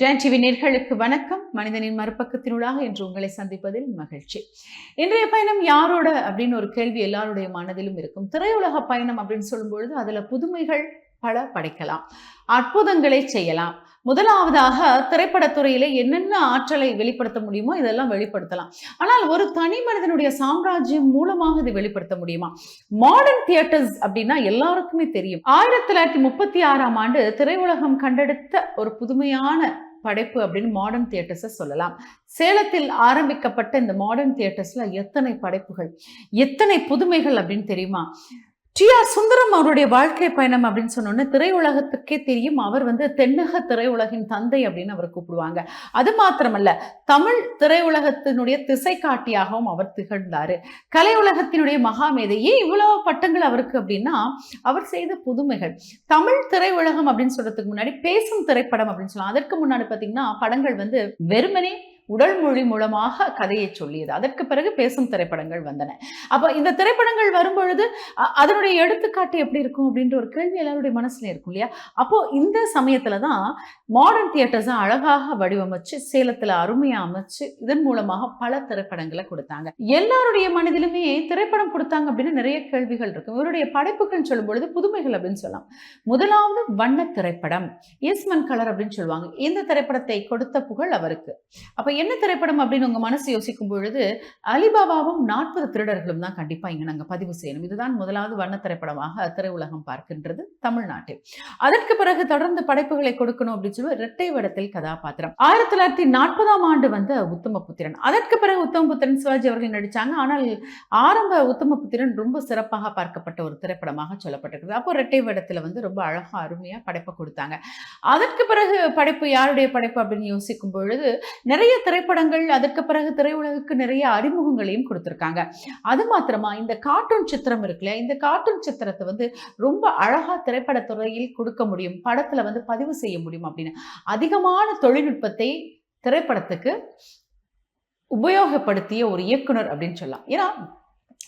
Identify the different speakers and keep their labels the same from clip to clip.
Speaker 1: John TV நேர்களுக்கு வணக்கம். மனிதனின் மறுபக்கத்தினுள்ளாக இன்று உங்களை சந்திப்பதில் மகிழ்ச்சி. இன்றைய பயணம் யாரோட அப்படின்னு ஒரு கேள்வி எல்லாருடைய மனதிலும் இருக்கும். திரையுலக பயணம் அப்படின்னு சொல்லும்பொழுது அதில் புதுமைகள் பல படைக்கலாம். அற்புதங்களை செய்யலாம். முதலாவதாக திரைப்படத்துறையில என்னென்ன ஆற்றலை வெளிப்படுத்த முடியுமோ இதெல்லாம் வெளிப்படுத்தலாம். ஆனால் ஒரு தனி மனிதனுடைய சாம்ராஜ்யம் மூலமாக இதை வெளிப்படுத்த முடியுமா? மாடர்ன் தியேட்டர்ஸ் அப்படின்னா எல்லாருக்குமே தெரியும். ஆயிரத்தி தொள்ளாயிரத்தி முப்பத்தி ஆறாம் ஆண்டு திரையுலகம் கண்டெடுத்த ஒரு புதுமையான படைப்பு அப்படின்னு மாடர்ன் தியேட்டர்ஸை சொல்லலாம். சேலத்தில் ஆரம்பிக்கப்பட்ட இந்த மாடர்ன் தியேட்டர்ஸ்ல எத்தனை படைப்புகள் எத்தனை புதுமைகள் அப்படின்னு தெரியுமா? டி ஆர் சுந்தரம் அவருடைய வாழ்க்கை பயணம் அப்படின்னு சொன்னோன்னே திரையுலகத்துக்கே தெரியும். அவர் வந்து தென்னக திரையுலகின் தந்தை அப்படின்னு அவர் கூப்பிடுவாங்க. அது மாத்திரமல்ல தமிழ் திரையுலகத்தினுடைய திசை காட்டியாகவும் அவர் திகழ்ந்தார். கலை உலகத்தினுடைய மகாமேதை. ஏன் இவ்வளோ பட்டங்கள் அவருக்கு அப்படின்னா அவர் செய்த புதுமைகள். தமிழ் திரையுலகம் அப்படின்னு சொல்றதுக்கு முன்னாடி பேசும் திரைப்படம் அப்படின்னு சொல்லலாம். அதற்கு முன்னாடி பார்த்தீங்கன்னா படங்கள் வந்து வெறுமனே உடல் மொழி மூலமாக கதையை சொல்லியது. அதற்கு பிறகு பேசும் திரைப்படங்கள் வந்தன. அப்போ இந்த திரைப்படங்கள் வரும்பொழுது அதனுடைய எடுத்துக்காட்டு எப்படி இருக்கும் அப்படின்ற ஒரு கேள்வி எல்லாருடைய மனசுல இருக்கும் இல்லையா? அப்போ இந்த சமயத்துல தான் மாடர்ன் தியேட்டர்ஸை அழகாக வடிவமைச்சு சேலத்துல அருமையா அமைச்சு இதன் மூலமாக பல திரைப்படங்களை கொடுத்தாங்க. எல்லாருடைய மனதிலுமே திரைப்படம் கொடுத்தாங்க அப்படின்னு நிறைய கேள்விகள் இருக்கும் இவருடைய படைப்புகள் சொல்லும் பொழுது புதுமைகள் அப்படின்னு சொல்லலாம். முதலாவது வண்ண திரைப்படம். ஈஸ்மன் கலர் அப்படின்னு சொல்லுவாங்க. இந்த திரைப்படத்தை கொடுத்த புகழ் அவருக்கு. அப்ப என்ன திரைப்படம் அப்படின்னு உங்கள் மனசு யோசிக்கும் பொழுது அலிபாபாவும் நாற்பது திருடர்களும் தான் கண்டிப்பாக இங்கே நாங்கள் பதிவு செய்யணும். இதுதான் முதலாவது வண்ண திரைப்படமாக திரையுலகம் பார்க்கின்றது தமிழ்நாட்டில். அதற்கு பிறகு தொடர்ந்து படைப்புகளை கொடுக்கணும் அப்படின்னு சொல்லி இரட்டை வடத்தில் கதாபாத்திரம். ஆயிரத்தி தொள்ளாயிரத்தி நாற்பதாம் ஆண்டு வந்த உத்தமபுத்திரன் அதற்கு பிறகு உத்தமபுத்திரன் சிவாஜி அவர்கள் நடித்தாங்க ஆனால் ஆரம்ப உத்தமபுத்திரன் ரொம்ப சிறப்பாக பார்க்கப்பட்ட ஒரு திரைப்படமாக சொல்லப்பட்டிருக்குது. அப்போ இரட்டை வடத்தில் வந்து ரொம்ப அழகாக அருமையாக படைப்பை கொடுத்தாங்க. அதற்கு பிறகு படைப்பு யாருடைய படைப்பு அப்படின்னு யோசிக்கும் பொழுது நிறைய திரைப்படங்கள் அதற்கு பிறகு திரையுலகுக்கு நிறைய அறிமுகங்களையும் கொடுத்துருக்காங்க. அது மாத்திரமா இந்த கார்ட்டூன் சித்திரம் இருக்குல்ல இந்த கார்ட்டூன் சித்திரத்தை வந்து ரொம்ப அழகா திரைப்படத்துறையில் கொடுக்க முடியும். படத்துல வந்து பதிவு செய்ய முடியும் அப்படின்னு. அதிகமான தொழில்நுட்பத்தை திரைப்படத்துக்கு உபயோகப்படுத்திய ஒரு இயக்குனர் அப்படின்னு சொல்லலாம். ஏன்னா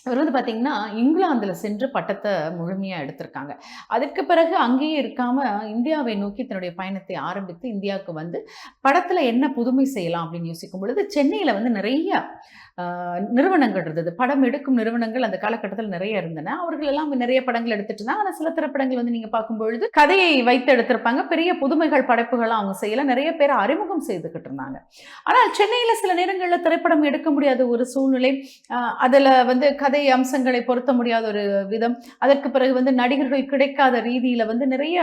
Speaker 1: அவர் வந்து பார்த்தீங்கன்னா இங்கிலாந்தில் சென்று பட்டத்தை முழுமையாக எடுத்திருக்காங்க. அதற்கு பிறகு அங்கேயே இருக்காமல் இந்தியாவை நோக்கி தன்னுடைய பயணத்தை ஆரம்பித்து இந்தியாவுக்கு வந்து படத்தில் என்ன புதுமை செய்யலாம் அப்படின்னு யோசிக்கும் பொழுது சென்னையில் வந்து நிறைய நிறுவனங்கள் இருந்தது. படம் எடுக்கும் நிறுவனங்கள் அந்த காலகட்டத்தில் நிறைய இருந்தன. அவர்கள் எல்லாம் நிறைய படங்கள் எடுத்துட்டு இருந்தாங்க. ஆனால் சில திரைப்படங்கள் வந்து நீங்கள் பார்க்கும்பொழுது கதையை வைத்து எடுத்திருப்பாங்க. பெரிய புதுமைகள் படைப்புகள்லாம் அவங்க செய்யல. நிறைய பேர் அறிமுகம் செய்துக்கிட்டு இருந்தாங்க. ஆனால் சென்னையில் சில நேரங்களில் திரைப்படம் எடுக்க முடியாத ஒரு சூழ்நிலை அதில் வந்து கதை அம்சங்களை பொருத்த முடியாத ஒரு விதம் அதற்கு பிறகு வந்து நடிகர்கள் கிடைக்காத ரீதியில் வந்து நிறைய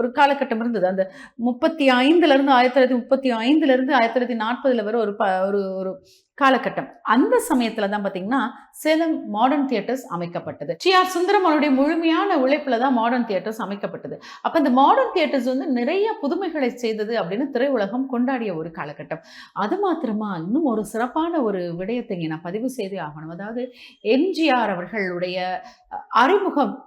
Speaker 1: ஒரு காலகட்டம் இருந்தது. அந்த முப்பத்தி ஐந்துலேருந்து ஆயிரத்தி தொள்ளாயிரத்தி முப்பத்தி ஐந்துலேருந்து ஆயிரத்தி தொள்ளாயிரத்தி நாற்பதில் வரை ஒரு ப- ஒரு ஒரு காலகட்டம். அந்த சமயத்தில் தான் பார்த்தீங்கன்னா சேலம் மாடர்ன் தியேட்டர்ஸ் அமைக்கப்பட்டது. டி ஆர் சுந்தரம் அவருடைய முழுமையான உழைப்பில் தான் மாடர்ன் தியேட்டர்ஸ் அமைக்கப்பட்டது. அப்போ இந்த மாடர்ன் தியேட்டர்ஸ் வந்து நிறைய புதுமைகளை செய்தது அப்படின்னு திரையுலகம் கொண்டாடிய ஒரு காலகட்டம். அது மாத்திரமா இன்னும் ஒரு சிறப்பான ஒரு விடயத்தை நான் பதிவு செய்தே ஆகணும். அதாவது எம்ஜிஆர் அவர்களுடைய அறிமுகம்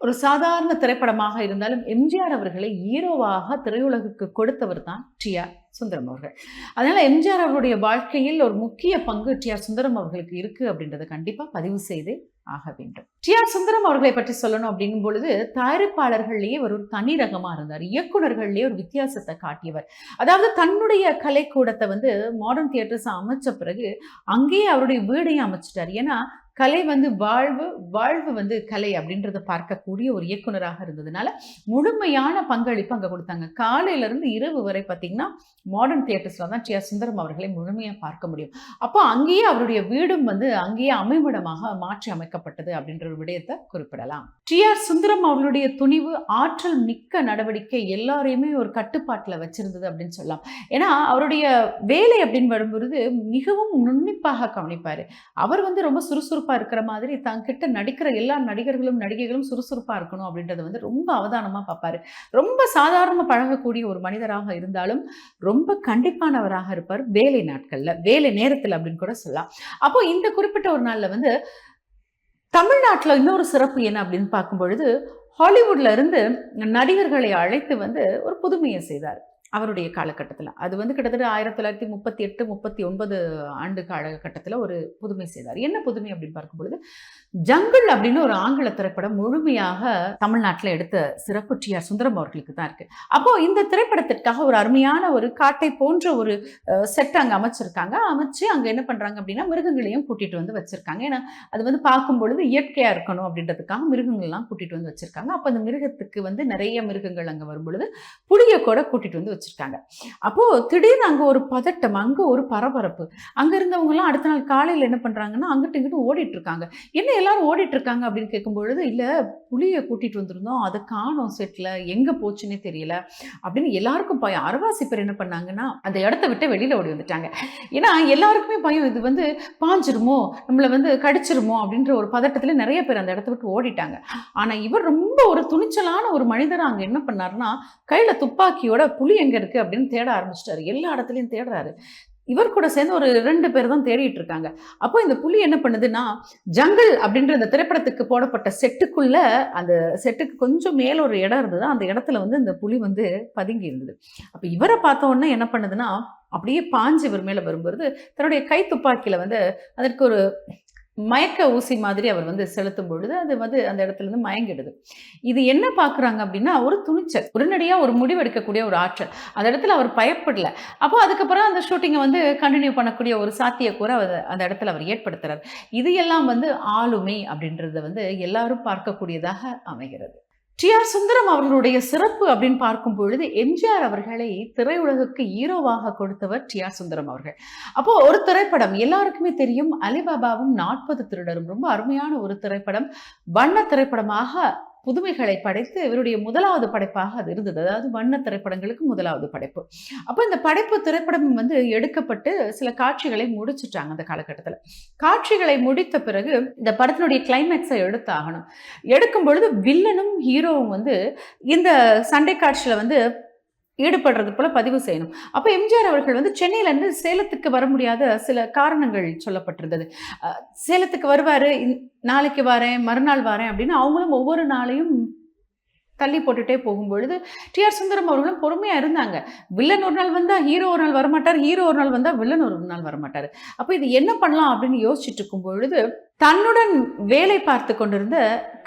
Speaker 1: ஒரு சாதாரண திரைப்படமாக இருந்தாலும் எம்ஜிஆர் அவர்களை ஹீரோவாக திரையுலகுக்கு கொடுத்தவர் தான் டி ஆர் சுந்தரம் அவர்கள். அதனால் எம்ஜிஆர் அவருடைய வாழ்க்கையில் ஒரு முக்கிய பங்கு டி ஆர் சுந்தரம் அவர்களுக்கு இருக்குது அப்படின்றத கண்டிப்பாக பதிவு செய்து ஆக வேண்டும். டி ஆர் சுந்தரம் அவர்களை பற்றி சொல்லணும் அப்படிங்கும் பொழுது தயாரிப்பாளர்கள்லேயே ஒரு தனி ரகமாக இருந்தார். இயக்குனர்கள்லேயே ஒரு வித்தியாசத்தை காட்டியவர். அதாவது தன்னுடைய கலைக்கூடத்தை வந்து மாடர்ன் தியேட்டர்ஸ் அமைச்ச பிறகு அங்கேயே அவருடைய வீடையும் அமைச்சிட்டார். ஏன்னா கலை வந்து வாழ்வு வாழ்வு வந்து கலை அப்படின்றத பார்க்கக்கூடிய ஒரு இயக்குனராக இருந்ததுனால முழுமையான பங்களிப்பு அங்கே கொடுத்தாங்க. காலையில இருந்து இரவு வரை பார்த்தீங்கன்னா மாடர்ன் தியேட்டர்ஸ்ல தான் டி ஆர் சுந்தரம் அவர்களை முழுமையாக பார்க்க முடியும். அப்போ அங்கேயே அவருடைய வீடும் வந்து அங்கேயே அமைவிடமாக மாற்றி அமைக்கப்பட்டது அப்படின்ற ஒரு விடயத்தை குறிப்பிடலாம். டி ஆர் சுந்தரம் அவர்களுடைய துணிவு ஆற்றல் மிக்க நடவடிக்கை எல்லாரையுமே ஒரு கட்டுப்பாட்டில் வச்சிருந்தது அப்படின்னு சொல்லலாம். ஏன்னா அவருடைய வேலை அப்படின்னு வரும்பொழுது மிகவும் நுண்ணிப்பாக கவனிப்பார். அவர் வந்து ரொம்ப சுறுசுறுப்பாக இருக்கிற மாதிரி தங்கிட்ட நடிக்கிற எல்லா நடிகர்களும் நடிகைகளும் சுறுசுறுப்பாக இருக்கணும் அப்படின்றத வந்து ரொம்ப அவதானமாக பார்ப்பாரு ரொம்ப சாதாரணமாக பழகக்கூடிய ஒரு மனிதராக இருந்தாலும் ரொம்ப கண்டிப்பானவராக இருப்பார் வேலை நாட்களில் வேலை நேரத்தில் அப்படின்னு கூட சொல்லலாம். அப்போ இந்த குறிப்பிட்ட ஒரு நாளில் வந்து தமிழ்நாட்டில் இன்னொரு சிறப்பு என்ன அப்படின்னு பார்க்கும் பொழுது ஹாலிவுட்ல இருந்து நடிகர்களை அழைத்து வந்து ஒரு புதுமையை செய்தார். அவருடைய காலகட்டத்தில். அது வந்து கிட்டத்தட்ட ஆயிரத்தி தொள்ளாயிரத்தி முப்பத்தி எட்டு முப்பத்தி ஒன்பது ஆண்டு காலகட்டத்தில் ஒரு புதுமை செய்தார். என்ன புதுமை அப்படின்னு பார்க்கும்பொழுது ஜங்கிள் அப்படின்னு ஒரு ஆங்கில திரைப்படம் முழுமையாக தமிழ்நாட்டில் எடுத்த சிறப்பு டி ஆர் சுந்தரம் அவர்களுக்கு தான் இருக்குது அப்போது இந்த திரைப்படத்திற்காக ஒரு அருமையான ஒரு காட்டை போன்ற ஒரு செட் அங்கே அமைச்சிருக்காங்க. அமைச்சு அங்கே என்ன பண்ணுறாங்க அப்படின்னா மிருகங்களையும் கூட்டிகிட்டு வந்து வச்சுருக்காங்க. ஏன்னா அது வந்து பார்க்கும் பொழுது இயற்கையாக இருக்கணும் அப்படின்றதுக்காக மிருகங்கள்லாம் கூட்டிகிட்டு வந்து வச்சுருக்காங்க. அப்போ அந்த மிருகத்துக்கு வந்து நிறைய மிருகங்கள் அங்கே வரும்பொழுது புளியை கூட கூட்டிகிட்டு வந்து வச்சுருக்காங்க. அப்போ திடீர்னு அங்கே ஒரு பதட்டம் அங்கே ஒரு பரபரப்பு அங்கே இருந்தவங்கலாம் அடுத்த நாள் காலையில் என்ன பண்றாங்கன்னா அங்கிட்டு இங்கிட்டு ஓடிட்டு இருக்காங்க என்ன எல்லாரும் ஓடிட்டு இருக்காங்க அப்படின்னு கேட்கும் பொழுது இல்லை புளியை கூட்டிட்டு வந்திருந்தோம் அதை காணோம் செட்டில் எங்கே போச்சுன்னே தெரியல. அப்படின்னு எல்லாருக்கும் பயம். அரவாசி பேர் என்ன பண்ணாங்கன்னா அந்த இடத்த விட்டு வெளியில ஓடி வந்துட்டாங்க. ஏன்னா எல்லாருக்குமே பயம். இது வந்து பாஞ்சிருமோ நம்மளை வந்து கடிச்சிருமோ அப்படின்ற ஒரு பதட்டத்துல நிறைய பேர் அந்த இடத்த விட்டு ஓடிட்டாங்க. ஆனா இவர் ரொம்ப ஒரு துணிச்சலான ஒரு மனிதர் அங்க என்ன பண்ணார்னா கையில் துப்பாக்கியோட புலி எங்கே இருக்கு அப்படின்னு தேட ஆரம்பிச்சிட்டாரு. எல்லா இடத்துலையும் தேடுறாரு. இவர் கூட சேர்ந்து ஒரு ரெண்டு பேர் தான் தேடிட்டு இருக்காங்க. அப்போ இந்த புலி என்ன பண்ணுதுன்னா ஜங்கல் அப்படின்ற அந்த திரைப்படத்துக்கு போடப்பட்ட செட்டுக்குள்ள அந்த செட்டுக்கு கொஞ்சம் மேல ஒரு இடம் இருந்தது அந்த இடத்துல வந்து இந்த புலி வந்து பதுங்கி இருந்தது. அப்போ இவரை பார்த்த உடனே என்ன பண்ணுதுன்னா அப்படியே பாஞ்சு இவர் மேலே வரும்பொழுது தன்னுடைய கை துப்பாக்கியில வந்து அதற்கு ஒரு மயக்க ஊசி மாதிரி அவர் வந்து செலுத்தும் பொழுது அது வந்து அந்த இடத்துல இருந்து மயங்கிடுது. இது என்ன பார்க்குறாங்க அப்படின்னா ஒரு துணிச்சல் உடனடியாக ஒரு முடிவெடுக்கக்கூடிய ஒரு ஆற்றல். அந்த இடத்துல அவர் பயப்படல. அப்போ அதுக்கப்புறம் அந்த ஷூட்டிங்கை வந்து கண்டினியூ பண்ணக்கூடிய ஒரு சாத்தியக்கூற அவர் அந்த இடத்துல அவர் ஏற்படுத்துறார். இது எல்லாம் வந்து ஆளுமை அப்படின்றத வந்து எல்லாரும் பார்க்கக்கூடியதாக அமைகிறது. டி ஆர் சுந்தரம் அவர்களுடைய சிறப்பு அப்படின்னு பார்க்கும் பொழுது எம்ஜிஆர் அவர்களை திரையுலகுக்கு ஹீரோவாக கொடுத்தவர் டி ஆர் சுந்தரம் அவர்கள். அப்போ ஒரு திரைப்படம் எல்லாருக்குமே தெரியும். அலிபாபாவும் நாற்பது திருடரும். ரொம்ப அருமையான ஒரு திரைப்படம். வண்ண திரைப்படமாக புதுமைகளை படைத்து இவருடைய முதலாவது படைப்பாக அது இருந்தது. அதாவது வண்ண திரைப்படங்களுக்கு முதலாவது படைப்பு. அப்போ இந்த படைப்பு திரைப்படம் வந்து எடுக்கப்பட்டு சில காட்சிகளை முடிச்சுட்டாங்க அந்த காலகட்டத்தில். காட்சிகளை முடித்த பிறகு இந்த படத்தினுடைய கிளைமேக்ஸை எடுத்தாகணும். எடுக்கும் பொழுது வில்லனும் ஹீரோவும் வந்து இந்த சண்டை காட்சியில் வந்து ஈடுபடுறது போல பதிவு செய்யணும். அப்போ எம்ஜிஆர் அவர்கள் வந்து சென்னையிலேருந்து சேலத்துக்கு வர முடியாத சில காரணங்கள் சொல்லப்பட்டிருந்தது. சேலத்துக்கு வருவார் நாளைக்கு வரேன் மறுநாள் வரேன் அப்படின்னு அவங்களும் ஒவ்வொரு நாளையும் தள்ளி போட்டுட்டே போகும்பொழுது டி ஆர் சுந்தரம் அவர்களும் பொறுமையாக இருந்தாங்க. வில்லன் ஒரு நாள் வந்தால் ஹீரோ ஒரு நாள் வரமாட்டார் ஹீரோ ஒரு நாள் வந்தால் வில்லன் ஒரு நாள் வரமாட்டார். அப்போ இது என்ன பண்ணலாம் அப்படின்னு யோசிச்சுட்டு இருக்கும் பொழுது தன்னுடன் வேலை பார்த்து கொண்டிருந்த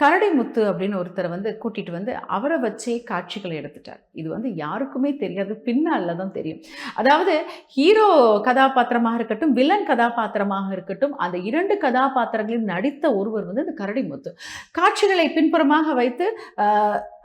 Speaker 1: கரடிமுத்து அப்படின்னு ஒருத்தரை வந்து கூட்டிட்டு வந்து அவரை வச்சே காட்சிகளை எடுத்துட்டார். இது வந்து யாருக்குமே தெரியாது பின்னால தான் தெரியும். அதாவது ஹீரோ கதாபாத்திரமாக இருக்கட்டும் வில்லன் கதாபாத்திரமாக இருக்கட்டும் அந்த இரண்டு கதாபாத்திரங்களையும் நடித்த ஒருவர் வந்து இந்த கரடிமுத்து. காட்சிகளை பின்புறமாக வைத்து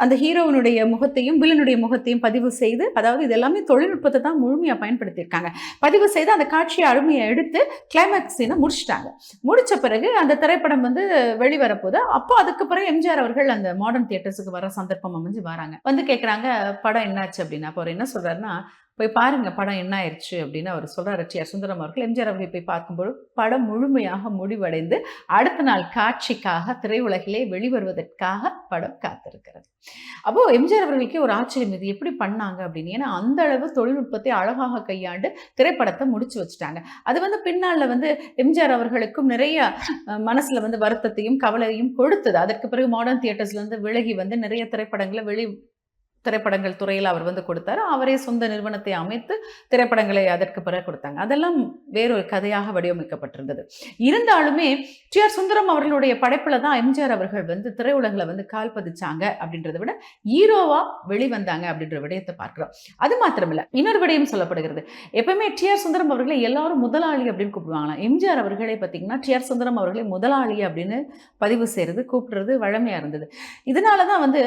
Speaker 1: அந்த ஹீரோவினுடைய முகத்தையும் வில்லனுடைய முகத்தையும் பதிவு செய்து அதாவது இது எல்லாமே தொழில்நுட்பத்தை தான் முழுமையாக பயன்படுத்தியிருக்காங்க. பதிவு செய்து அந்த காட்சியை அருமையை எடுத்து கிளைமேக்ஸ் சீனை முடிச்சிட்டாங்க. முடித்த பிறகு அந்த திரைப்படம் வந்து வெளிவரப்போது அப்போ அதுக்கு பிறகு எம்ஜிஆர் அவர்கள் அந்த மாடர்ன் தியேட்டர்ஸுக்கு வர சந்தர்ப்பம் அமைஞ்சு வராங்க. வந்து கேட்குறாங்க படம் என்னாச்சு அப்படின்னா. அப்போ அவர் என்ன சொல்றாருன்னா போய் பாருங்க படம் என்ன ஆயிடுச்சு அப்படின்னு அவர் சொல்கிறார் ரட்சியார் சுந்தரம் அவர்கள் எம்ஜிஆர் அவர்களை போய் பார்க்கும்போது படம் முழுமையாக முடிவடைந்து அடுத்த நாள் காட்சிக்காக திரையுலகிலே வெளிவருவதற்காக படம் காத்திருக்கிறது. அப்போ எம்ஜிஆர் அவர்களுக்கே ஒரு ஆச்சரியம் இது எப்படி பண்ணாங்க அப்படின்னு. ஏன்னா அந்த அளவு தொழில்நுட்பத்தை அழகாக கையாண்டு திரைப்படத்தை முடிச்சு வச்சுட்டாங்க. அது வந்து பின்னால் வந்து எம்ஜிஆர் அவர்களுக்கும் நிறைய மனசில் மனசுல வந்து வருத்தத்தையும் கவலையும் கொடுத்தது. அதற்கு பிறகு மாடர்ன் தியேட்டர்ஸ்லேருந்து விலகி வந்து நிறைய திரைப்படங்களை வெளி திரைப்படங்கள் துறையில் அவர் வந்து கொடுத்தாரு. அவரே சொந்த நிறுவனத்தை அமைத்து திரைப்படங்களை அதற்கு பிறகு கொடுத்தாங்க. அதெல்லாம் வேறொரு கதையாக வடிவமைக்கப்பட்டிருந்தது. இருந்தாலுமே டி ஆர் சுந்தரம் அவர்களுடைய படைப்பில் தான் எம்ஜிஆர் அவர்கள் வந்து திரையுலகில் வந்து கால் பதிச்சாங்க அப்படின்றத விட ஹீரோவாக வெளிவந்தாங்க அப்படின்ற விடயத்தை பார்க்குறோம். அது மாத்திரமில்ல இன்னொரு விடயம் சொல்லப்படுகிறது. எப்பவுமே டி ஆர் சுந்தரம் அவர்களை எல்லாரும் முதலாளி அப்படின்னு கூப்பிடுவாங்களாம். எம்ஜிஆர் அவர்களே பார்த்தீங்கன்னா டி ஆர் சுந்தரம் அவர்களை முதலாளி அப்படின்னு பதிவு செய்கிறது கூப்பிடுறது வழமையாக இருந்தது. இதனால தான் வந்து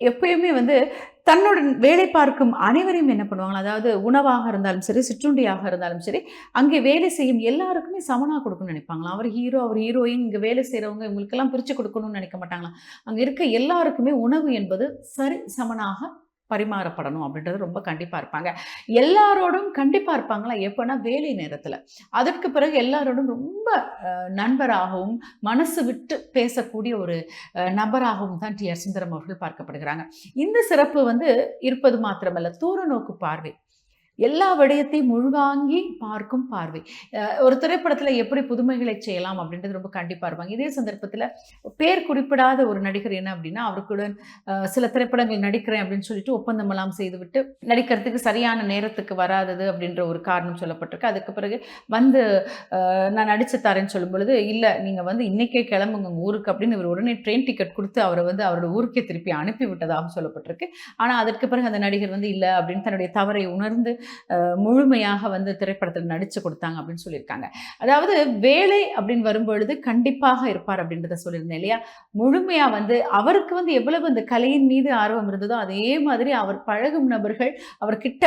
Speaker 1: எப்பயுமே வந்து தன்னுடன் வேலை பார்க்கும் அனைவரையும் என்ன பண்ணுவாங்க? அதாவது உணவாக இருந்தாலும் சரி சிற்றுண்டியாக இருந்தாலும் சரி அங்கே வேலை செய்யும் எல்லாருக்குமே சமனாக கொடுக்கணும்னு நினைப்பாங்களாம். அவர் ஹீரோ அவர் ஹீரோயின் இங்கே வேலை செய்கிறவங்க இவங்களுக்கெல்லாம் பிரித்து கொடுக்கணும்னு நினைக்க மாட்டாங்களாம். அங்கே இருக்க எல்லாருக்குமே உணவு என்பது சரி சமனாக பரிமாறப்படணும் அப்படின்றது ரொம்ப கண்டிப்பாக இருப்பாங்க. எல்லாரோடும் கண்டிப்பாக இருப்பாங்களா? எப்போனா வேலை நேரத்தில். அதற்கு பிறகு எல்லாரோடும் ரொம்ப நண்பராகவும் மனசு விட்டு பேசக்கூடிய ஒரு நபராகவும் தான் டி ஆர் சுந்தரம் அவர்கள் பார்க்கப்படுகிறாங்க. இந்த சிறப்பு வந்து இருப்பது மாத்திரமல்ல தூர நோக்கு பார்வை. எல்லா விடயத்தையும் உள்வாங்கி பார்க்கும் பார்வை. ஒரு திரைப்படத்தில் எப்படி புதுமைகளை செய்யலாம் அப்படின்றது ரொம்ப கண்டிப்பாக இருப்பாங்க. இதே சந்தர்ப்பத்தில் பேர் குறிப்பிடாத ஒரு நடிகர் என்ன அப்படின்னா அவருக்குடன் சில திரைப்படங்கள் நடிக்கிறேன் அப்படின்னு சொல்லிட்டு ஒப்பந்தமெல்லாம் செய்துவிட்டு நடிக்கிறதுக்கு சரியான நேரத்துக்கு வராதது அப்படின்ற ஒரு காரணம் சொல்லப்பட்டிருக்கு. அதுக்கு பிறகு வந்து நான் நடிச்சு தரேன்னு சொல்லும் பொழுது இல்லை நீங்கள் வந்து இன்றைக்கே கிளம்புங்க ஊருக்கு அப்படின்னு இவர் உடனே ட்ரெயின் டிக்கெட் கொடுத்து அவரை வந்து அவரோட ஊருக்கே திருப்பி அனுப்பி விட்டதாகவும் சொல்லப்பட்டிருக்கு. ஆனால் அதற்கு பிறகு அந்த நடிகர் வந்து இல்லை அப்படின்னு தன்னுடைய தவறை உணர்ந்து முழுமையாக வந்து திரைப்படத்தில் நடிச்சு கொடுத்தாங்க அப்படின்னு சொல்லியிருக்காங்க. அதாவது வேலை அப்படின்னு வரும்பொழுது கண்டிப்பாக இருப்பார் அப்படின்றத சொல்லியிருந்தேன் இல்லையா? முழுமையாக வந்து அவருக்கு வந்து எவ்வளவு அந்த கலையின் மீது ஆர்வம் இருந்ததோ அதே மாதிரி அவர் பழகும் நபர்கள் அவர்கிட்ட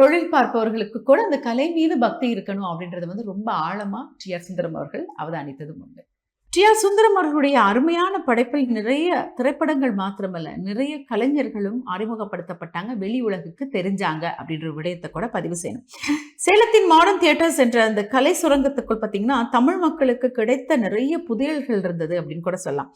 Speaker 1: தொழில் பார்ப்பவர்களுக்கு கூட அந்த கலை மீது பக்தி இருக்கணும் அப்படின்றது வந்து ரொம்ப ஆழமா டி ஆர் சுந்தரம் அவர்கள் அவதானித்ததும் உண்டு. டி ஆர் சுந்தரம் அவர்களுடைய அருமையான படைப்பில் நிறைய திரைப்படங்கள் மாத்திரமல்ல நிறைய கலைஞர்களும் அறிமுகப்படுத்தப்பட்டாங்க வெளி உலகுக்கு தெரிஞ்சாங்க அப்படின்ற விடயத்தை கூட பதிவு செய்யணும். சேலத்தின் மாடர்ன் தியேட்டர்ஸ் என்ற அந்த கலை சுரங்கத்துக்குள் பார்த்தீங்கன்னா தமிழ் மக்களுக்கு கிடைத்த நிறைய புதையல்கள் இருந்தது அப்படின்னு கூட சொல்லலாம்.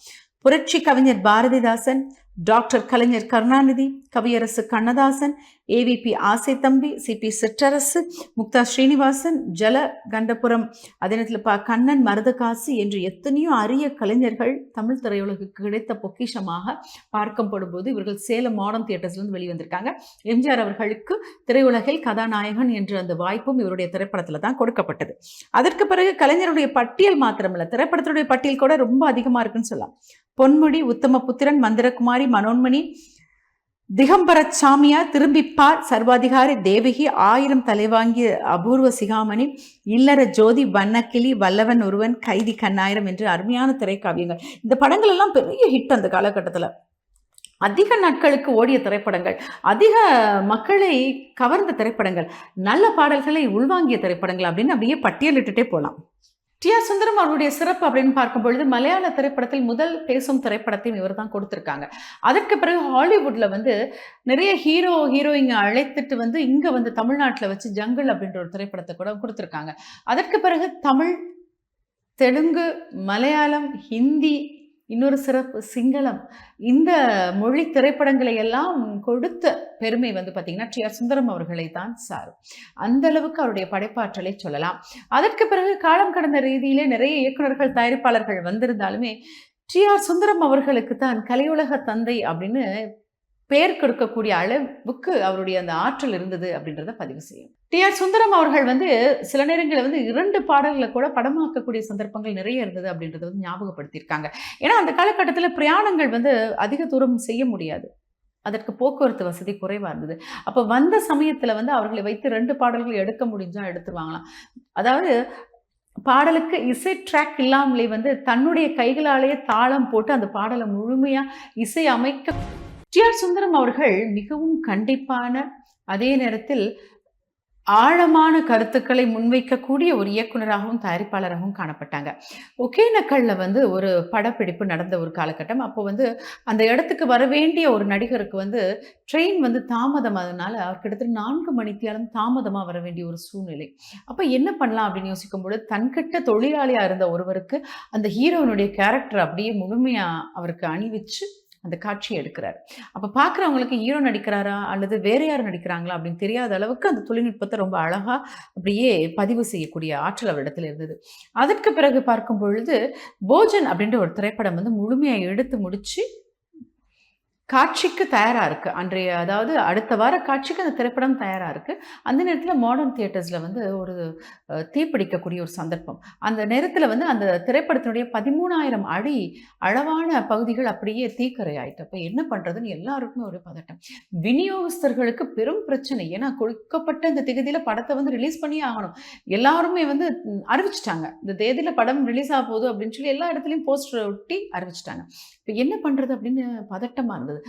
Speaker 1: புரட்சி கவிஞர் Bharathidasan doctor Kalaignar Karunanidhi Kaviyarasu Kannadasan AVP Asai Thambi CP சிற்றரசு முக்தா ஸ்ரீனிவாசன் ஜல கண்டபுரம். அதே நேரத்தில் பா கண்ணன் மருதகாசி என்று எத்தனையோ அரிய கலைஞர்கள் தமிழ் திரையுலகுக்கு கிடைத்த பொக்கிஷமாக பார்க்கப்படும் போது இவர்கள் சேலம் மாடர்ன் தியேட்டர்ஸ்லேருந்து வெளிவந்திருக்காங்க. எம்ஜிஆர் அவர்களுக்கு திரையுலகில் கதாநாயகன் என்ற அந்த வாய்ப்பும் இவருடைய திரைப்படத்தில் தான் கொடுக்கப்பட்டது. அதற்கு பிறகு கலைஞருடைய பட்டியல் மாத்திரமில்லை திரைப்படத்தினுடைய பட்டியல் கூட ரொம்ப அதிகமாக இருக்குன்னு சொல்லலாம். பொன்முடி உத்தம புத்திரன் மந்திரகுமாரி மனோன்மணி திகம்பர சாமியார் திரும்பிப்பார். சர்வாதிகாரி தேவகி ஆயிரம் தலைவாங்கிய அபூர்வ சிகாமணி இல்லற ஜோதி வண்ணக்கிளி வல்லவன் ஒருவன் கைதி கண்ணாயிரம் என்று அருமையான திரைக்காவியங்கள். இந்த படங்கள் எல்லாம் பெரிய ஹிட் அந்த காலகட்டத்தில். அதிக நாட்களுக்கு ஓடிய திரைப்படங்கள் அதிக மக்களை கவர்ந்த திரைப்படங்கள் நல்ல பாடல்களை உள்வாங்கிய திரைப்படங்கள் அப்படின்னு அப்படியே பட்டியலிட்டுட்டே போகலாம் டி ஆர் சுந்தரம் அவருடைய சிறப்பு அப்படின்னு பார்க்கும் பொழுது மலையாள திரைப்படத்தில் முதல் பேசும் திரைப்படத்தையும் இவர் தான் கொடுத்துருக்காங்க. அதற்கு பிறகு ஹாலிவுட்டில் வந்து நிறைய ஹீரோ ஹீரோயிங்க அழைத்துட்டு வந்து இங்கே வந்து தமிழ்நாட்டில் வச்சு ஜங்கிள் அப்படின்ற ஒரு திரைப்படத்தை கூட கொடுத்துருக்காங்க. அதற்கு பிறகு தமிழ் தெலுங்கு மலையாளம் ஹிந்தி இன்னொரு சிறப்பு சிங்களம். இந்த மொழி திரைப்படங்களை எல்லாம் கொடுத்த பெருமை வந்து பார்த்திங்கன்னா டி ஆர் சுந்தரம் அவர்களை தான் சாரும். அந்த அளவுக்கு அவருடைய படைப்பாற்றலை சொல்லலாம். அதற்கு பிறகு காலம் கடந்த ரீதியிலே நிறைய இயக்குனர்கள் தயாரிப்பாளர்கள் வந்திருந்தாலுமே டி ஆர் சுந்தரம் அவர்களுக்கு தான் கலையுலக தந்தை அப்படின்னு பெயர் கொடுக்கக்கூடிய அளவுக்கு அவருடைய அந்த ஆற்றல் இருந்தது அப்படின்றத பதிவு செய்யும். டி ஆர் சுந்தரம் அவர்கள் வந்து சில நேரங்களில் வந்து இரண்டு பாடல்களை கூட படமாக்கக்கூடிய சந்தர்ப்பங்கள் நிறைய இருந்தது அப்படின்றத வந்து ஞாபகப்படுத்தியிருக்காங்க. ஏன்னா அந்த காலகட்டத்தில் பிரயாணங்கள் வந்து அதிக தூரம் செய்ய முடியாது. அதற்கு போக்குவரத்து வசதி குறைவாக இருந்தது. அப்போ வந்த சமயத்தில் வந்து அவர்களை வைத்து ரெண்டு பாடல்கள் எடுக்க முடிஞ்சால் எடுத்துருவாங்களாம். அதாவது பாடலுக்கு இசை ட்ராக் இல்லாமலே வந்து தன்னுடைய கைகளாலேயே தாளம் போட்டு அந்த பாடலை முழுமையாக இசை அமைக்க டி ஆர் சுந்தரம் அவர்கள் மிகவும் கண்டிப்பான அதே நேரத்தில் ஆழமான கருத்துக்களை முன்வைக்கக்கூடிய ஒரு இயக்குனராகவும் தயாரிப்பாளராகவும் காணப்பட்டாங்க. ஒகேனக்கல்ல வந்து ஒரு படப்பிடிப்பு நடந்த ஒரு காலகட்டம். அப்போ வந்து அந்த இடத்துக்கு வர வேண்டிய ஒரு நடிகருக்கு வந்து ட்ரெயின் வந்து தாமதமானதுனால அவர் கிட்டத்தட்ட நான்கு மணித்தியாலும் தாமதமாக வர வேண்டிய ஒரு சூழ்நிலை. அப்போ என்ன பண்ணலாம் அப்படின்னு யோசிக்கும்போது தன்கிட்ட தொழிலாளியாக இருந்த ஒருவருக்கு அந்த ஹீரோனுடைய கேரக்டர் அப்படியே முழுமையாக அவருக்கு அணிவிச்சு அந்த காட்சியை எடுக்கிறார். அப்போ பார்க்குறவங்களுக்கு ஹீரோ நடிக்கிறாரா? அல்லது வேற யார் நடிக்கிறாங்களா? அப்படின்னு தெரியாத அளவுக்கு அந்த தொழில்நுட்பத்தை ரொம்ப அழகாக அப்படியே பதிவு செய்யக்கூடிய ஆற்றல் அவரிடத்தில் இருந்தது. அதற்கு பிறகு பார்க்கும் பொழுது போஜன் அப்படின்ற ஒரு திரைப்படம் வந்து முழுமையாக எடுத்து முடித்து காட்சிக்கு தயாராக இருக்குது அன்றைய அதாவது அடுத்த வார காட்சிக்கு அந்த திரைப்படம் தயாராக இருக்குது அந்த நேரத்தில் மாடர்ன் தியேட்டர்ஸில் வந்து ஒரு தீப்பிடிக்கக்கூடிய ஒரு சந்தர்ப்பம். அந்த நேரத்தில் வந்து அந்த திரைப்படத்தினுடைய பதிமூணாயிரம் அடி அளவான பகுதிகள் அப்படியே தீக்கரை ஆயிட்டு அப்போ என்ன பண்ணுறதுன்னு எல்லாருக்குமே ஒரு பதட்டம். விநியோகஸ்தர்களுக்கு பெரும் பிரச்சனை. ஏன்னா கொடுக்கப்பட்ட இந்த திகதியில் படத்தை வந்து ரிலீஸ் பண்ணியே ஆகணும். எல்லாருமே வந்து அறிவிச்சிட்டாங்க. இந்த தேதியில் படம் ரிலீஸ் ஆக போகுது அப்படின்னு சொல்லி எல்லா இடத்துலையும் போஸ்டர் ஒட்டி அறிவிச்சிட்டாங்க. இப்போ என்ன பண்ணுறது அப்படின்னு பதட்டமாக இருந்தது.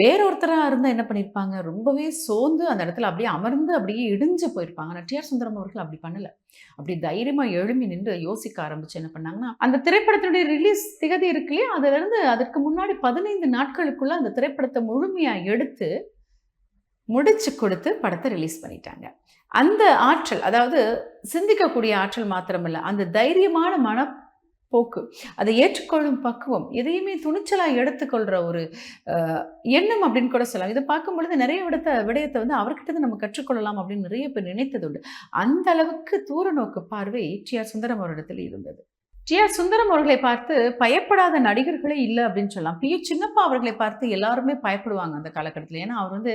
Speaker 1: வேறொருத்தராக இருந்தால் என்ன பண்ணியிருப்பாங்க ரொம்பவே சோர்ந்து அந்த இடத்துல அப்படியே அமர்ந்து அப்படியே இடிஞ்சு போயிருப்பாங்க. ஆனால் டிஆர் சுந்தரம் அவர்கள் அப்படி பண்ணல. அப்படி தைரியமாக எழுமி நின்று யோசிக்க ஆரம்பிச்சு என்ன பண்ணாங்கன்னா அந்த திரைப்படத்தினுடைய ரிலீஸ் திகதி இருக்கு இல்லையா? அதிலிருந்து அதற்கு முன்னாடி பதினைந்து நாட்களுக்குள்ளே அந்த திரைப்படத்தை முழுமையாக எடுத்து முடிச்சு கொடுத்து படத்தை ரிலீஸ் பண்ணிட்டாங்க. அந்த ஆற்றல் அதாவது சிந்திக்கக்கூடிய ஆற்றல் மாத்திரமில்லை அந்த தைரியமான மன போக்கு. அதை ஏற்றுக்கொள்ளும் பக்குவம் எதையுமே துணிச்சலாக எடுத்துக்கொள்கிற ஒரு எண்ணம் அப்படின்னு கூட சொல்லலாம். இதை பார்க்கும் பொழுது நிறைய விடத்த விடயத்தை வந்து அவர்கிட்ட இருந்து நம்ம கற்றுக்கொள்ளலாம் அப்படின்னு நிறைய பேர் நினைத்தது உண்டு அந்த அளவுக்கு தூர நோக்கு பார்வை டி. ஆர். சுந்தரம் அவரிடத்தில் இருந்தது. டி ஆர் சுந்தரம் அவர்களை பார்த்து பயப்படாத நடிகர்களே இல்லை அப்படின்னு சொல்லலாம். பி சின்னப்பா அவர்களை பார்த்து எல்லாருமே பயப்படுவாங்க அந்த காலகட்டத்தில். ஏன்னா அவர் வந்து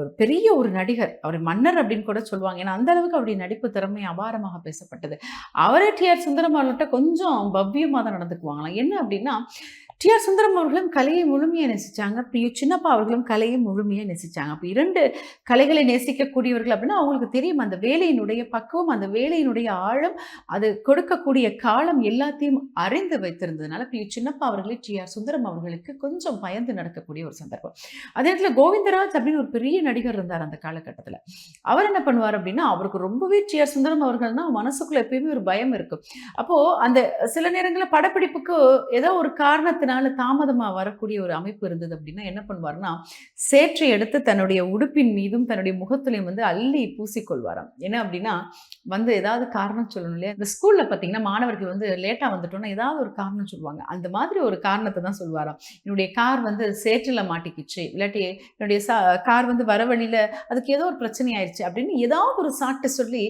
Speaker 1: ஒரு பெரிய ஒரு நடிகர். அவர் மன்னர் அப்படின்னு கூட சொல்லுவாங்க. ஏன்னா அந்த அளவுக்கு அவருடைய நடிப்பு திறமை அபாரமாக பேசப்பட்டது. அவரே டி ஆர் சுந்தரம் அவர்கள்ட்ட கொஞ்சம் பவ்யமாக தான் நடந்துக்குவாங்களாம். என்ன அப்படின்னா டி ஆர் சுந்தரம் அவர்களும் கலையை முழுமையாக நேசிச்சாங்க. பி சின்னப்பா அவர்களும் கலையை முழுமையாக நேசித்தாங்க அப்போ இரண்டு கலைகளை நேசிக்கக்கூடியவர்கள் அப்படின்னா அவங்களுக்கு தெரியும் அந்த வேலையினுடைய பக்குவம் அந்த வேலையினுடைய ஆழம் அது கொடுக்கக்கூடிய காலம் எல்லாத்தையும் அறிந்து வைத்திருந்ததுனால பி சின்னப்பா அவர்களே டி ஆர் சுந்தரம் அவர்களுக்கு கொஞ்சம் பயந்து நடக்கக்கூடிய ஒரு சந்தர்ப்பம். அதே நேரத்தில் கோவிந்தராஜ் அப்படின்னு ஒரு பெரிய நடிகர் இருந்தார் அந்த காலகட்டத்தில். அவர் என்ன பண்ணுவார் அப்படின்னா அவருக்கு ரொம்பவே டி ஆர் சுந்தரம் அவர்கள்னா மனசுக்குள்ள எப்பயுமே ஒரு பயம் இருக்கும். அப்போது அந்த சில நேரங்களில் படப்பிடிப்புக்கு ஏதோ ஒரு காரணத்தினால தாமதமாக வரக்கூடிய ஒரு அமைப்பு இருந்தது அப்படின்னா என்ன பண்ணுவார்னா சேற்றை எடுத்து தன்னுடைய உடுப்பின் மீதும் தன்னுடைய முகத்திலையும் வந்து அள்ளி பூசிக்கொள்வாராம். என்ன அப்படின்னா வந்து ஏதாவது காரணம் சொல்லணும் இல்லையா? இந்த ஸ்கூலில் பார்த்தீங்கன்னா மாணவர்கள் வந்து லேட்டாக வந்துட்டோம்னா ஏதாவது ஒரு காரணம் சொல்லுவாங்க. அந்த மாதிரி ஒரு காரணத்தை தான் சொல்லுவாராம். என்னுடைய கார் வந்து சேற்றில் மாட்டிக்கிச்சு. இல்லாட்டி என்னுடைய சா கார் வந்து வர வழியில் அதுக்கு ஏதோ ஒரு பிரச்சனை ஆயிடுச்சு அப்படின்னு ஏதாவது ஒரு சாட்டை சொல்லி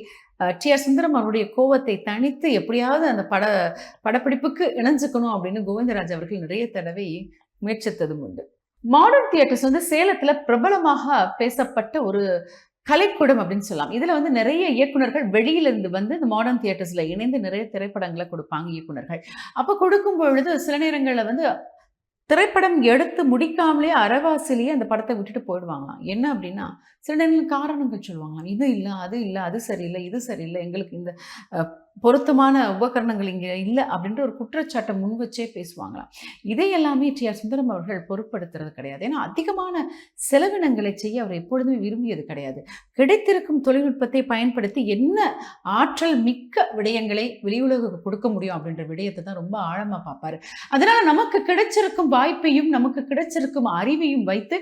Speaker 1: டி. ஆர். சுந்தரம் அவருடைய கோவத்தை தனித்து எப்படியாவது அந்த பட படப்பிடிப்புக்கு இணைஞ்சுக்கணும் அப்படின்னு கோவிந்தராஜ் அவர்கள் நிறைய தடவை முயற்சித்ததும் உண்டு. மாடர்ன் தியேட்டர்ஸ் வந்து சேலத்துல பிரபலமாக பேசப்பட்ட ஒரு கலைக்கூடம் அப்படின்னு சொல்லலாம். இதுல வந்து நிறைய இயக்குனர்கள் வெளியிலிருந்து வந்து இந்த மாடர்ன் தியேட்டர்ஸ்ல இணைந்து நிறைய திரைப்படங்களை கொடுப்பாங்க இயக்குனர்கள் அப்போ கொடுக்கும் பொழுது சில நேரங்களில் வந்து திரைப்படம் எடுத்து முடிக்காமலே அறவாசிலேயே அந்த படத்தை விட்டுட்டு போயிடுவாங்களாம். என்ன அப்படின்னா சில நேரங்கள் காரணங்கள் சொல்லுவாங்களாம். இது இல்லை அது இல்லை அது சரியில்லை இது சரியில்லை. எங்களுக்கு இந்த பொருத்தமான உபகரணங்கள் இங்கே இல்லை அப்படின்ற ஒரு குற்றச்சாட்டை முன் வச்சே பேசுவாங்களாம். இதை எல்லாமே டி ஆர் சுந்தரம் அவர்கள் பொருட்படுத்துறது கிடையாது. ஏன்னா அதிகமான செலவினங்களை செய்ய அவர் எப்பொழுதுமே விரும்பியது கிடையாது. கிடைத்திருக்கும் தொழில்நுட்பத்தை பயன்படுத்தி என்ன ஆற்றல் மிக்க விடயங்களை வெளியுலகுக்கு கொடுக்க முடியும் அப்படின்ற விடயத்தை தான் ரொம்ப ஆழமாக பார்ப்பார். அதனால் நமக்கு கிடைச்சிருக்கும் வாய்ப்பையும் நமக்கு கிடைச்சிருக்கும் அறிவையும் வைத்து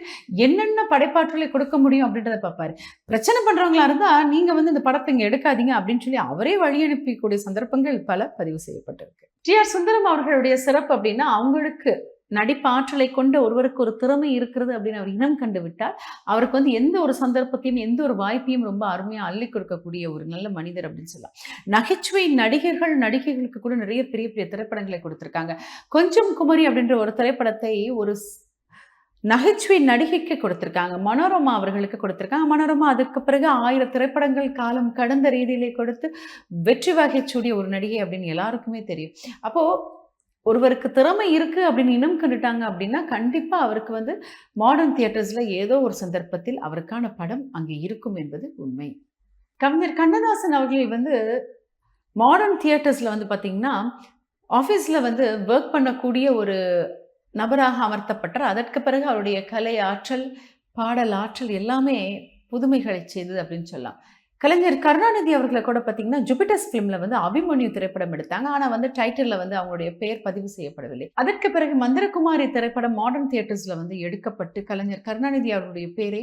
Speaker 1: என்னென்ன படைப்பாற்றலை கொடுக்க முடியும் அப்படின்றத பார்ப்பார். பிரச்சனை பண்ணுறவங்களா இருந்தால் நீங்கள் வந்து இந்த படத்தை இங்கே எடுக்காதீங்க அப்படின்னு சொல்லி அவரே வழி இருக்கக்கூடிய சந்தர்ப்பங்கள் பல பதிவு செய்யப்பட்டிருக்கு. டி ஆர் சுந்தரம் அவர்களுடைய சிறப்பு அப்படின்னா அவங்களுக்கு நடிப்பாற்றலை கொண்ட ஒருவருக்கு ஒரு திறமை இருக்கிறது அப்படின்னு அவர் இனம் கண்டு விட்டால் அவருக்கு வந்து எந்த ஒரு சந்தர்ப்பத்தையும் எந்த ஒரு வாய்ப்பையும் ரொம்ப அருமையாக அள்ளி கொடுக்கக்கூடிய ஒரு நல்ல மனிதர் அப்படின்னு சொல்லலாம். நகைச்சுவை நடிகர்கள் நடிகைகளுக்கு கூட நிறைய பெரிய பெரிய திரைப்படங்களை கொடுத்துருக்காங்க. கொஞ்சம் குமரி அப்படின்ற ஒரு திரைப்படத்தை ஒரு நகைச்சுவை நடிகைக்கு கொடுத்துருக்காங்க. மனோரமா அவர்களுக்கு கொடுத்துருக்காங்க. மனோரமா அதுக்கு பிறகு ஆயிரம் திரைப்படங்கள் காலம் கடந்த ரீதியிலே கொடுத்து வெற்றி வகைச்சூடிய ஒரு நடிகை அப்படின்னு எல்லாருக்குமே தெரியும். அப்போது ஒருவருக்கு திறமை இருக்குது அப்படின்னு இனம் கண்டுட்டாங்க அப்படின்னா கண்டிப்பாக அவருக்கு வந்து மாடர்ன் தியேட்டர்ஸில் ஏதோ ஒரு சந்தர்ப்பத்தில் அவருக்கான படம் அங்கே இருக்கும் என்பது உண்மை. கவிஞர் கண்ணதாசன் அவர்கள் வந்து மாடர்ன் தியேட்டர்ஸில் வந்து பார்த்திங்கன்னா ஆஃபீஸில் வந்து ஒர்க் பண்ணக்கூடிய ஒரு நபராக அமர்த்தப்பட்டார். அதற்கு பிறகு அவருடைய கலை ஆற்றல் பாடல் ஆற்றல் எல்லாமே புதுமைகளை செய்தது அப்படின்னு சொல்லலாம். கலைஞர் கருணாநிதி அவர்களை கூட பார்த்தீங்கன்னா ஜூபிட்டர்ஸ் ஃபிலிமில் வந்து அபிமன்யு திரைப்படம் எடுத்தாங்க. ஆனால் வந்து டைட்டிலில் வந்து அவங்களுடைய பெயர் பதிவு செய்யப்படவில்லை. அதற்கு பிறகு மந்திரகுமாரி திரைப்படம் மாடர்ன் தியேட்டர்ஸில் வந்து எடுக்கப்பட்டு கலைஞர் கருணாநிதி அவருடைய பேரை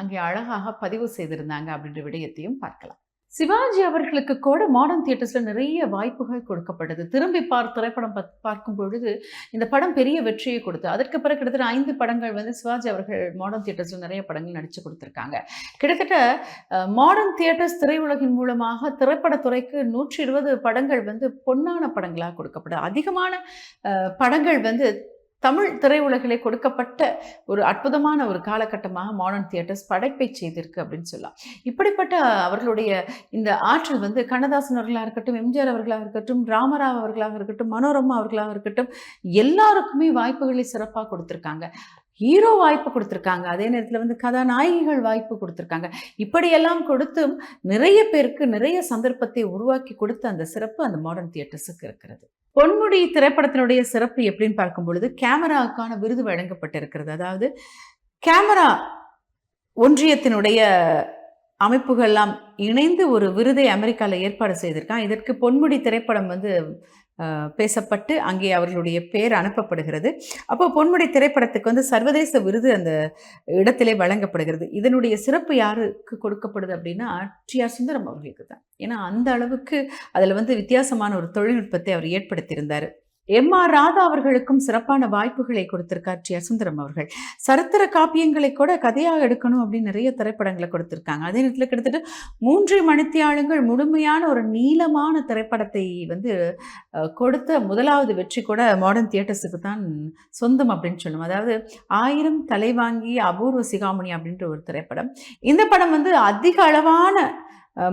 Speaker 1: அங்கே அழகாக பதிவு செய்திருந்தாங்க அப்படின்ற விடயத்தையும் பார்க்கலாம். சிவாஜி அவர்களுக்கு கூட மாடர்ன் தியேட்டர்ஸில் நிறைய வாய்ப்புகள் கொடுக்கப்பட்டது. திரும்பி பார் திரைப்படம் பத்- பார்க்கும் பொழுது இந்த படம் பெரிய வெற்றியை கொடுத்து அதற்கு பிறகு கிட்டத்தட்ட ஐந்து படங்கள் வந்து சிவாஜி அவர்கள் மாடர்ன் தியேட்டர்ஸில் நிறைய படங்கள் நடித்து கொடுத்துருக்காங்க. கிட்டத்தட்ட மாடர்ன் தியேட்டர்ஸ் திரையுலகின் மூலமாக திரைப்படத்துறைக்கு நூற்றி இருபது படங்கள் வந்து பொன்னான படங்களாக கொடுக்கப்படுது அதிகமான படங்கள் வந்து தமிழ் திரையுலகிலே கொடுக்கப்பட்ட ஒரு அற்புதமான ஒரு காலகட்டமாக மாடர்ன் தியேட்டர்ஸ் படைப்பை செய்திருக்கு அப்படின்னு சொல்லலாம். இப்படிப்பட்ட அவர்களுடைய இந்த ஆற்றல் வந்து கண்ணதாசன் அவர்களாக இருக்கட்டும் எம்ஜிஆர் அவர்களாக இருக்கட்டும் ராமராவ் அவர்களாக இருக்கட்டும் மனோரமா அவர்களாக இருக்கட்டும் எல்லாருக்குமே வாய்ப்புகளை சிறப்பாக கொடுத்துருக்காங்க. ஹீரோ வாய்ப்பு கொடுத்துருக்காங்க. அதே நேரத்தில் வந்து கதாநாயகிகள் வாய்ப்பு கொடுத்துருக்காங்க. இப்படியெல்லாம் கொடுத்தும் நிறைய பேருக்கு நிறைய சந்தர்ப்பத்தை உருவாக்கி கொடுத்த அந்த சிறப்பு அந்த மாடர்ன் தியேட்டர்ஸுக்கு இருக்கிறது. பொன்முடி திரைப்படத்தினுடைய சிறப்பு எப்படின்னு பார்க்கும் பொழுது கேமராவுக்கான விருது வழங்கப்பட்டிருக்கிறது. அதாவது கேமரா ஒன்றியத்தினுடைய அமைப்புகள்லாம் இணைந்து ஒரு விருதை அமெரிக்காவில் ஏற்பாடு செய்திருக்கான் இதற்கு பொன்முடி திரைப்படம் வந்து பேசப்பட்டு அங்கே அவர்களுடைய பேர் அனுப்பப்படுகிறது. அப்போ பொன்முடி திரைப்படத்துக்கு வந்து சர்வதேச விருது அந்த இடத்திலே வழங்கப்படுகிறது. இதனுடைய சிறப்பு யாருக்கு கொடுக்கப்படுது அப்படின்னா டி சுந்தரம் அவர்களுக்கு தான் ஏன்னா அந்த அளவுக்கு அதில் வந்து வித்தியாசமான ஒரு தொழில்நுட்பத்தை அவர் ஏற்படுத்தியிருந்தார். எம் ஆர் ராதா அவர்களுக்கும் சிறப்பான வாய்ப்புகளை கொடுத்திருக்கார் டி சுந்தரம் அவர்கள். சரித்திர காப்பியங்களை கூட கதையாக எடுக்கணும் அப்படின்னு நிறைய திரைப்படங்களை கொடுத்திருக்காங்க. அதே நேரத்தில் கிட்டத்தட்ட மூன்று மணித்தியாளுங்கள் முழுமையான ஒரு நீளமான திரைப்படத்தை வந்து கொடுத்த முதலாவது வெற்றி கூட மாடர்ன் தியேட்டர்ஸுக்கு தான் சொந்தம் அப்படின்னு சொல்லும். அதாவது ஆயிரம் தலைவாங்கி அபூர்வ சிகாமணி அப்படின்ற ஒரு திரைப்படம். இந்த படம் வந்து அதிக அளவான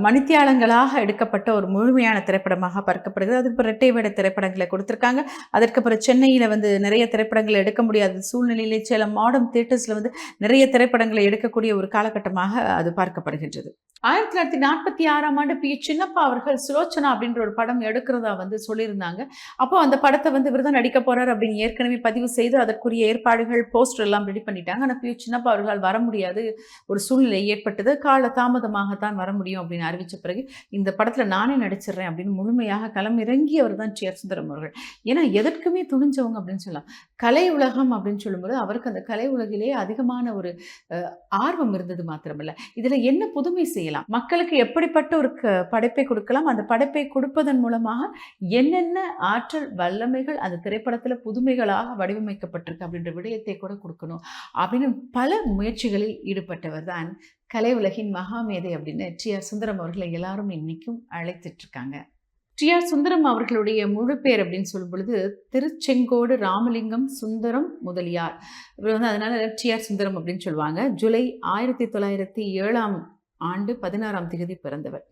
Speaker 1: மணித்தியாலங்களாக எடுக்கப்பட்ட ஒரு முழுமையான திரைப்படமாக பார்க்கப்படுகிறது அதுக்கு இரட்டை வேட திரைப்படங்களை கொடுத்துருக்காங்க. அதற்கு அப்புறம் சென்னையில் வந்து நிறைய திரைப்படங்களை எடுக்க முடியாத சூழ்நிலையிலே சில மாடர்ன் தியேட்டர்ஸில் வந்து நிறைய திரைப்படங்களை எடுக்கக்கூடிய ஒரு காலகட்டமாக அது பார்க்கப்படுகின்றது. ஆயிரத்தி தொள்ளாயிரத்தி நாற்பத்தி ஆறாம் ஆண்டு பி. சின்னப்பா அவர்கள் சுலோச்சனா அப்படின்ற ஒரு படம் எடுக்கிறதா வந்து சொல்லியிருந்தாங்க. அப்போ அந்த படத்தை வந்து இவர் தான் நடிக்க போறார் அப்படின்னு ஏற்கனவே பதிவு செய்து அதற்குரிய ஏற்பாடுகள் போஸ்டர் எல்லாம் ரெடி பண்ணிட்டாங்க. ஆனால் பி. சின்னப்பா அவர்களால் வர முடியாது. ஒரு சூழ்நிலை ஏற்பட்டது. கால தாமதமாகத்தான் வர முடியும் அப்படின்னு அறிவித்த பிறகு இந்த படத்தில் நானே நடிச்சிடுறேன் அப்படின்னு முழுமையாக களமிறங்கியவர் தான் டி ஆர் சுந்தரம் அவர்கள். ஏன்னா எதற்குமே துணிஞ்சவங்க அப்படின்னு சொல்லலாம். கலை உலகம் அப்படின்னு சொல்லும்போது அவருக்கு அந்த கலை உலகிலேயே அதிகமான ஒரு ஆர்வம் இருந்தது மாத்திரமல்ல. இதில் என்ன புதுமை செய்யலாம்? மக்களுக்கு எப்படிப்பட்ட ஒரு க- படைப்பை கொடுக்கலாம்? அந்த படைப்பை கொடுப்பதன் மூலமாக என்னென்ன ஆற்றல் வல்லமைகள் அந்த திரைப்படத்தில் புதுமைகளாக வடிவமைக்கப்பட்டிருக்கு அப்படின்ற விடயத்தை கூட கொடுக்கணும் அப்படின்னு பல முயற்சிகளில் ஈடுபட்டவர் தான் கலை உலகின் மகாமேதை அப்படின்னு டி ஆர் சுந்தரம் அவர்களை எல்லாரும் இன்னைக்கும் அழைத்துட்டு இருக்காங்க டி ஆர் சுந்தரம் அவர்களுடைய முழு பேர் அப்படின்னு சொல்லும் பொழுது திருச்செங்கோடு ராமலிங்கம் சுந்தரம் முதலியார். இவர் வந்து அதனால டி ஆர் சுந்தரம் அப்படின்னு சொல்லுவாங்க. ஜூலை ஆயிரத்தி தொள்ளாயிரத்தி ஏழாம் ஆண்டு பதினாறாம் தேதி பிறந்தவர்.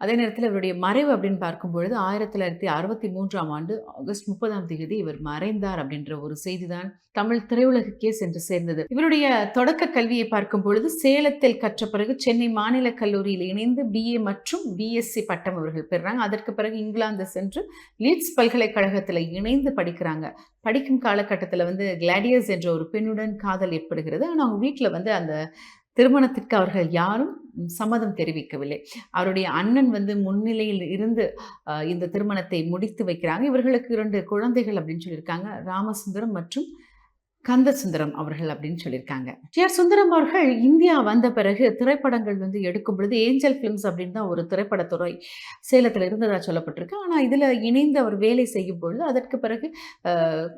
Speaker 1: அதே நேரத்தில் இவருடைய மறைவு அப்படின்னு பார்க்கும் பொழுது ஆயிரத்தி தொள்ளாயிரத்தி அறுபத்தி மூன்றாம் ஆண்டு ஆகஸ்ட் முப்பதாம் தேதி இவர் மறைந்தார் அப்படின்ற ஒரு செய்திதான் தமிழ் திரையுலகுக்கே சென்று சேர்ந்தது. இவருடைய தொடக்க கல்வியை பார்க்கும் பொழுது சேலத்தில் கற்ற பிறகு சென்னை மாநில கல்லூரியில் இணைந்து பிஏ மற்றும் பிஎஸ்சி பட்டம் அவர்கள் பெறுறாங்க அதற்கு பிறகு இங்கிலாந்து சென்று லீட்ஸ் பல்கலைக்கழகத்தில் இணைந்து படிக்கிறாங்க. படிக்கும் காலகட்டத்தில் வந்து கிளாடியஸ் என்ற ஒரு பெண்ணுடன் காதல் ஏற்படுகிறது. ஆனால் அவங்க வீட்டில் வந்து அந்த திருமணத்திற்கு அவர்கள் யாரும் சம்மதம் தெரிவிக்கவில்லை. அவருடைய அண்ணன் வந்து முன்னிலையில் இருந்து இந்த திருமணத்தை முடித்து வைக்கிறாங்க. இவர்களுக்கு இரண்டு குழந்தைகள் அப்படின்னு சொல்லியிருக்காங்க. ராமசுந்தரம் மற்றும் கந்தசுந்தரம் அவர்கள் அப்படின்னு சொல்லியிருக்காங்க. டி ஆர் சுந்தரம் அவர்கள் இந்தியா வந்த பிறகு திரைப்படங்கள் வந்து எடுக்கும் பொழுது ஏஞ்சல் ஃபிலிம்ஸ் அப்படின்னு தான் ஒரு திரைப்படத்துறை சேலத்தில் இருந்ததாக சொல்லப்பட்டிருக்கு. ஆனால் இதில் இணைந்து அவர் வேலை செய்யும் பொழுது அதற்கு பிறகு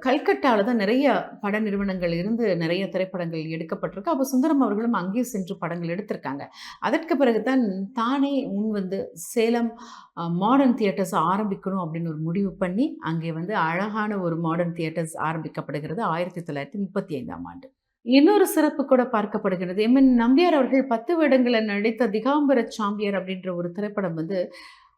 Speaker 1: கல்கட்டாவில் தான் நிறைய பட நிறுவனங்கள் இருந்து நிறைய திரைப்படங்கள் எடுக்கப்பட்டிருக்கு. அப்போ சுந்தரம் அவர்களும் அங்கேயும் சென்று படங்கள் எடுத்திருக்காங்க. அதற்கு பிறகு தான் தானே முன் வந்து சேலம் மாடர்ன் தியேட்டர்ஸ் ஆரம்பிக்கணும் அப்படின்னு ஒரு முடிவு பண்ணி அங்கே வந்து அழகான ஒரு மாடர்ன் தியேட்டர்ஸ் ஆரம்பிக்கப்படுகிறது ஆயிரத்தி தொள்ளாயிரத்தி முப்பத்தி ஐந்தாம் ஆண்டு. இன்னொரு சிறப்பு கூட பார்க்கப்படுகிறது. எம் என் நம்பியார் அவர்கள் பத்து வருடங்களில் நடித்த திகாம்பர சாம்பியர் அப்படின்ற ஒரு திரைப்படம் வந்து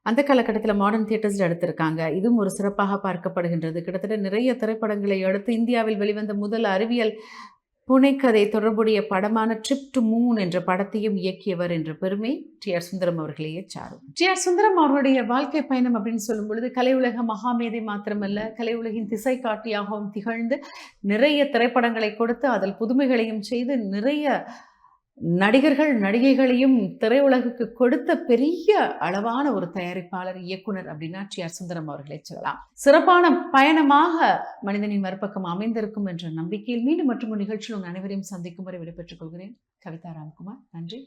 Speaker 1: அந்த காலகட்டத்தில் மாடர்ன் தியேட்டர்ஸில் எடுத்திருக்காங்க. இதுவும் ஒரு சிறப்பாக பார்க்கப்படுகின்றது. கிட்டத்தட்ட நிறைய திரைப்படங்களை அடுத்து இந்தியாவில் வெளிவந்த முதல் அறிவியல் புனைக்கதை தொடர்புடைய படமான ட்ரிப் டு மூன் என்ற படத்தையும் இயக்கியவர் என்ற பெருமை டி ஆர் சுந்தரம் அவர்களையே சாரும். டி ஆர் சுந்தரம் அவருடைய வாழ்க்கை பயணம் அப்படின்னு சொல்லும் பொழுது கலை உலக மகாமேதை மாத்திரமல்ல கலை உலகின் திசை காட்டியாகவும் திகழ்ந்து நிறைய திரைப்படங்களை கொடுத்து அதில் புதுமைகளையும் செய்து நிறைய நடிகர்கள் நடிகைகளையும் திரையுலகுக்கு கொடுத்த பெரிய அளவான ஒரு தயாரிப்பாளர் இயக்குனர் அப்படின்னா டி ஆர் சுந்தரம் அவர்களை சொல்லலாம். சிறப்பான பயணமாக மனிதனின் மறுபக்கம் அமைந்திருக்கும் என்ற நம்பிக்கையில் மீண்டும் மற்றும் நிகழ்ச்சியில் உங்கள் அனைவரையும் சந்திக்கும் வரை விடைபெற்றுக் கொள்கிறேன். கவிதா ராம்குமார் நன்றி.